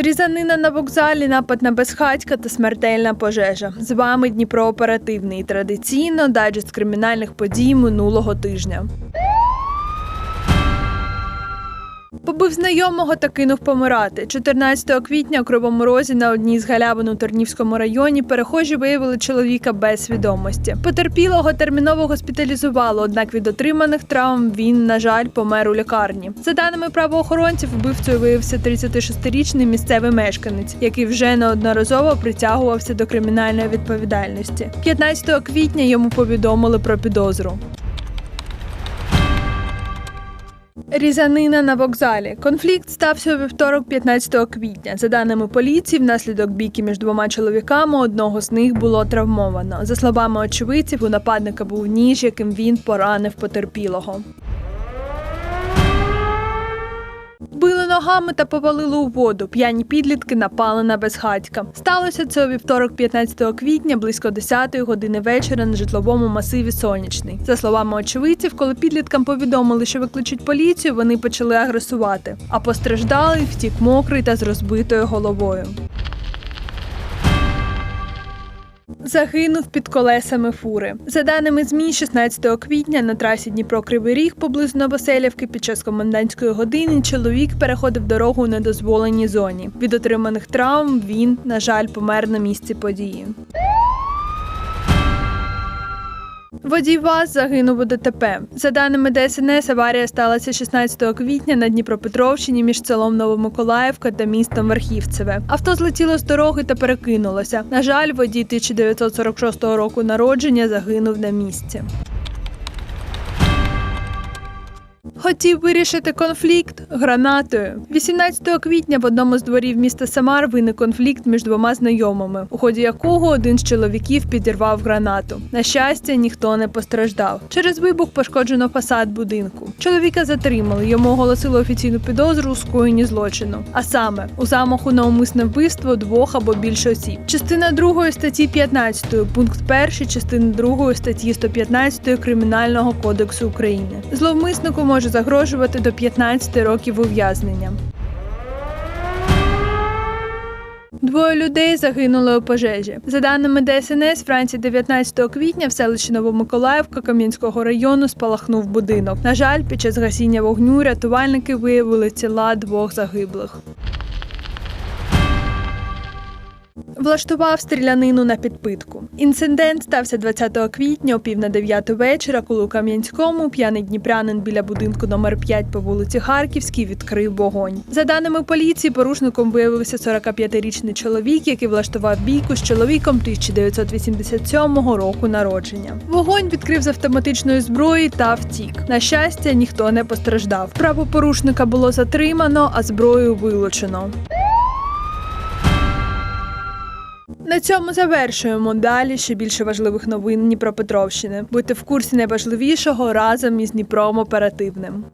Різанина на вокзалі, напад на безхатька та смертельна пожежа. З вами Дніпро оперативний. Традиційно дайджест кримінальних подій минулого тижня. Побив знайомого та кинув помирати. 14 квітня у Кривому Розі на одній з галявин у Тернівському районі перехожі виявили чоловіка без свідомості. Потерпілого терміново госпіталізували, однак від отриманих травм він, на жаль, помер у лікарні. За даними правоохоронців, вбивцею виявився 36-річний місцевий мешканець, який вже неодноразово притягувався до кримінальної відповідальності. 15 квітня йому повідомили про підозру. Різанина на вокзалі. Конфлікт стався у вівторок, 15 квітня. За даними поліції, внаслідок бійки між двома чоловіками одного з них було травмовано. За словами очевидців, у нападника був ніж, яким він поранив потерпілого. Ногами та повалили у воду. П'яні підлітки напали на безхатька. Сталося це у вівторок, 15 квітня, близько 10 години вечора на житловому масиві Сонячний. За словами очевидців, коли підліткам повідомили, що викличуть поліцію, вони почали агресувати. А постраждалий втік мокрий та з розбитою головою. Загинув під колесами фури. За даними ЗМІ, 16 квітня на трасі Дніпро-Кривий Ріг поблизу Новоселівки під час комендантської години чоловік переходив дорогу у недозволеній зоні. Від отриманих травм він, на жаль, помер на місці події. Водій ВАЗ загинув у ДТП. За даними ДСНС, аварія сталася 16 квітня на Дніпропетровщині між селом Новомиколаївка та містом Верхівцеве. Авто злетіло з дороги та перекинулося. На жаль, водій 1946 року народження загинув на місці. Хотів вирішити конфлікт гранатою. 18 квітня в одному з дворів міста Самар виник конфлікт між двома знайомими, у ході якого один з чоловіків підірвав гранату. На щастя, ніхто не постраждав. Через вибух пошкоджено фасад будинку. Чоловіка затримали. Йому оголосили офіційну підозру у скоєнні злочину. А саме у замаху на умисне вбивство двох або більше осіб. Частина 2 статті 15, пункт 1 частини 2 статті 115 Кримінального кодексу України. Зловмиснику може загрожувати до 15 років ув'язнення. Двоє людей загинули у пожежі. За даними ДСНС, вранці 19 квітня в селищі Новомиколаївка Кам'янського району спалахнув будинок. На жаль, під час гасіння вогню рятувальники виявили тіла двох загиблих. Влаштував стрілянину на підпитку. Інцидент стався 20 квітня о пів на 9 вечора, коли у Кам'янському п'яний дніпрянин біля будинку номер 5 по вулиці Харківській відкрив вогонь. За даними поліції, порушником виявився 45-річний чоловік, який влаштував бійку з чоловіком 1987 року народження. Вогонь відкрив з автоматичної зброї та втік. На щастя, ніхто не постраждав. Правопорушника було затримано, а зброю вилучено. На цьому завершуємо. Далі ще більше важливих новин Дніпропетровщини. Будьте в курсі найважливішого разом із Дніпром оперативним.